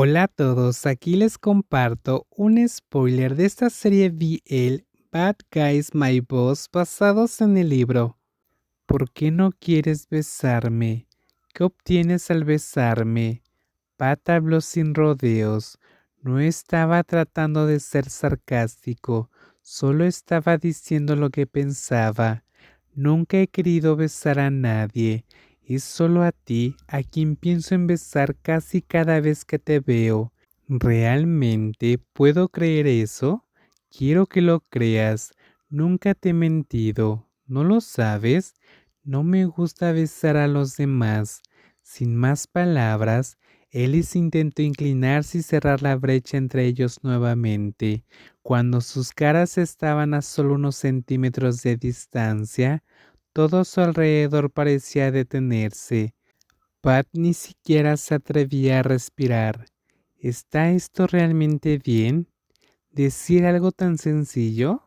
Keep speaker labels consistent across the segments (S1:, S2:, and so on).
S1: Hola a todos, aquí les comparto un spoiler de esta serie BL Bad Guys My Boss basados en el libro ¿Por qué no quieres besarme? ¿Qué obtienes al besarme? Pat habló sin rodeos, no estaba tratando de ser sarcástico, solo estaba diciendo lo que pensaba. Nunca he querido besar a nadie, es solo a ti a quien pienso en besar casi cada vez que te veo. ¿Realmente puedo creer eso? Quiero que lo creas. Nunca te he mentido. ¿No lo sabes? No me gusta besar a los demás. Sin más palabras, Ellis intentó inclinarse y cerrar la brecha entre ellos nuevamente. Cuando sus caras estaban a solo unos centímetros de distancia, todo su alrededor parecía detenerse. Pat ni siquiera se atrevía a respirar. ¿Está esto realmente bien? ¿Decir algo tan sencillo?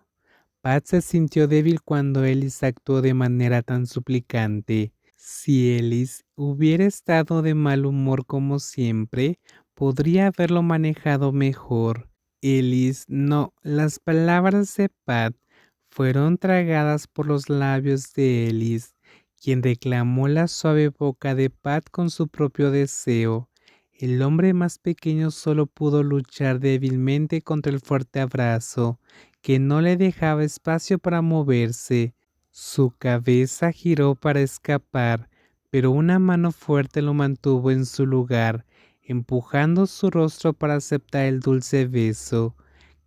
S1: Pat se sintió débil cuando Ellis actuó de manera tan suplicante. Si Ellis hubiera estado de mal humor como siempre, podría haberlo manejado mejor. Ellis, no, las palabras de Pat fueron tragadas por los labios de Ellis, quien reclamó la suave boca de Pat con su propio deseo. El hombre más pequeño solo pudo luchar débilmente contra el fuerte abrazo, que no le dejaba espacio para moverse. Su cabeza giró para escapar, pero una mano fuerte lo mantuvo en su lugar, empujando su rostro para aceptar el dulce beso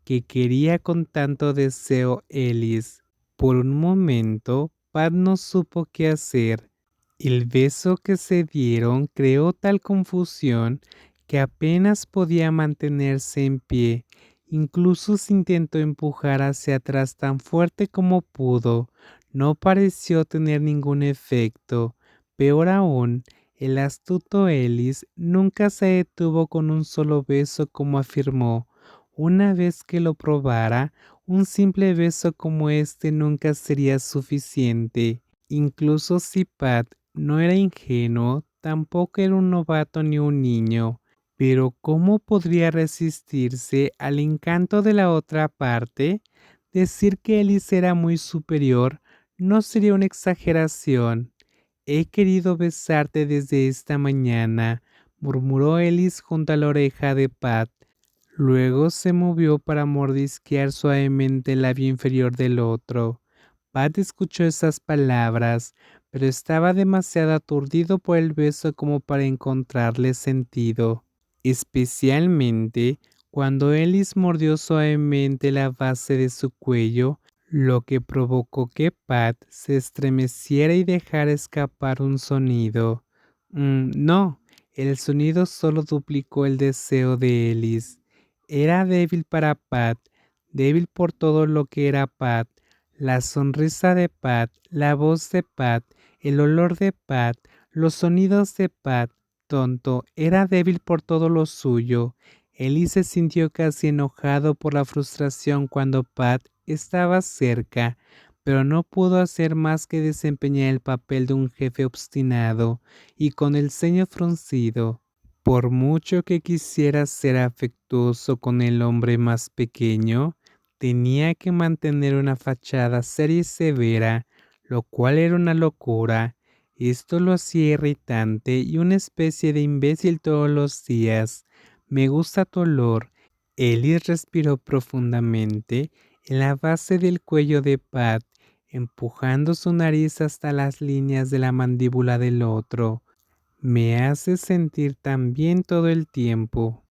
S1: que quería con tanto deseo Ellis. Por un momento, Pat no supo qué hacer. El beso que se dieron creó tal confusión que apenas podía mantenerse en pie. Incluso se intentó empujar hacia atrás tan fuerte como pudo. No pareció tener ningún efecto. Peor aún, el astuto Ellis nunca se detuvo con un solo beso como afirmó. Una vez que lo probara, un simple beso como este nunca sería suficiente. Incluso si Pat no era ingenuo, tampoco era un novato ni un niño. Pero ¿cómo podría resistirse al encanto de la otra parte? Decir que Ellis era muy superior no sería una exageración. He querido besarte desde esta mañana, murmuró Ellis junto a la oreja de Pat. Luego se movió para mordisquear suavemente el labio inferior del otro. Pat escuchó esas palabras, pero estaba demasiado aturdido por el beso como para encontrarle sentido, especialmente cuando Ellis mordió suavemente la base de su cuello, lo que provocó que Pat se estremeciera y dejara escapar un sonido. Mm, no, el sonido solo duplicó el deseo de Ellis. Era débil para Pat, débil por todo lo que era Pat, la sonrisa de Pat, la voz de Pat, el olor de Pat, los sonidos de Pat. Tonto, era débil por todo lo suyo. Ellie se sintió casi enojado por la frustración cuando Pat estaba cerca, pero no pudo hacer más que desempeñar el papel de un jefe obstinado y con el ceño fruncido. Por mucho que quisiera ser afectuoso con el hombre más pequeño, tenía que mantener una fachada seria y severa, lo cual era una locura. Esto lo hacía irritante y una especie de imbécil todos los días. Me gusta tu olor. Ellis respiró profundamente en la base del cuello de Pat, empujando su nariz hasta las líneas de la mandíbula del otro. Me hace sentir tan bien todo el tiempo.